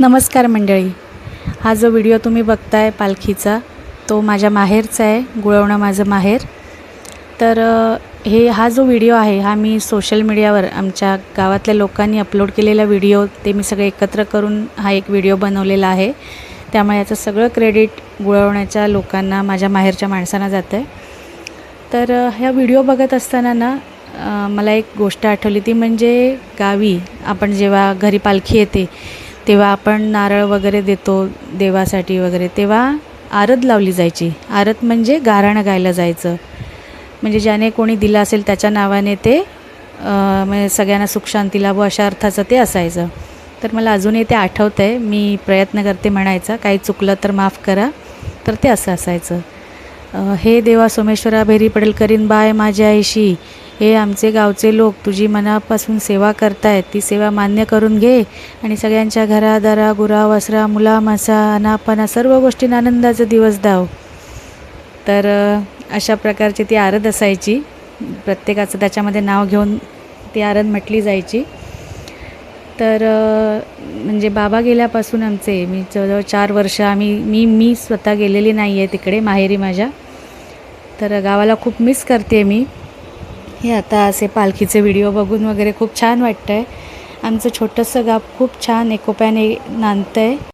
नमस्कार मंडळी. हा जो व्हिडिओ तुम्ही बघताय पालखीचा तो माझ्या माहेरचा आहे गुळवणं माझं माहेर. तर हे हा जो व्हिडिओ आहे हा मी सोशल मीडियावर आमच्या गावातल्या लोकांनी अपलोड केलेला व्हिडिओ ते मी सगळे एकत्र करून हा एक व्हिडिओ बनवलेला आहे. त्यामुळे याचं सगळं क्रेडिट गुळवण्याच्या लोकांना माझ्या माहेरच्या माणसांना जातं आहे तर ह्या व्हिडिओ बघत असताना ना मला एक गोष्ट आठवली ती म्हणजे गावी आपण जेव्हा घरी पालखी येते तेव्हा आपण नारळ वगैरे देतो देवासाठी वगैरे तेव्हा आरत लावली जायची. आरत म्हणजे गाराणं गायला जायचं. म्हणजे ज्याने कोणी दिलं असेल त्याच्या नावाने ते म्हणजे सगळ्यांना सुखशांती लाभो अशा अर्थाचं ते असायचं. तर मला अजूनही ते आठवतं आहे मी प्रयत्न करते म्हणायचा काही चुकलं तर माफ करा. तर ते असं असायचं. हे देवा सोमेश्वरा भेरी पडेल करीन बाय माझ्या आईशी. हे आमचे गावचे लोक तुझी मनापासून सेवा करतायत. ती सेवा मान्य करून घे आणि सगळ्यांच्या घरा दरा गुरा वसरा मुला मासा अनापना सर्व गोष्टींना आनंदाचा दिवस दाव. तर अशा प्रकारची ती आरत असायची. प्रत्येकाचं त्याच्यामध्ये नाव घेऊन ती आरत म्हटली जायची. तर म्हणजे बाबा गेल्यापासून आमचे मी जवळजवळ चार वर्ष आम्ही मी मी स्वतः गेलेली नाही आहे तिकडे माहेरी माझ्या. तर गावाला खूप मिस करते मी. हे आता असे पालखीचे व्हिडिओ बघून वगैरे खूप छान वाटतं आहे आमचं छोटंसं गाव खूप छान एकोप्याने नांदतं आहे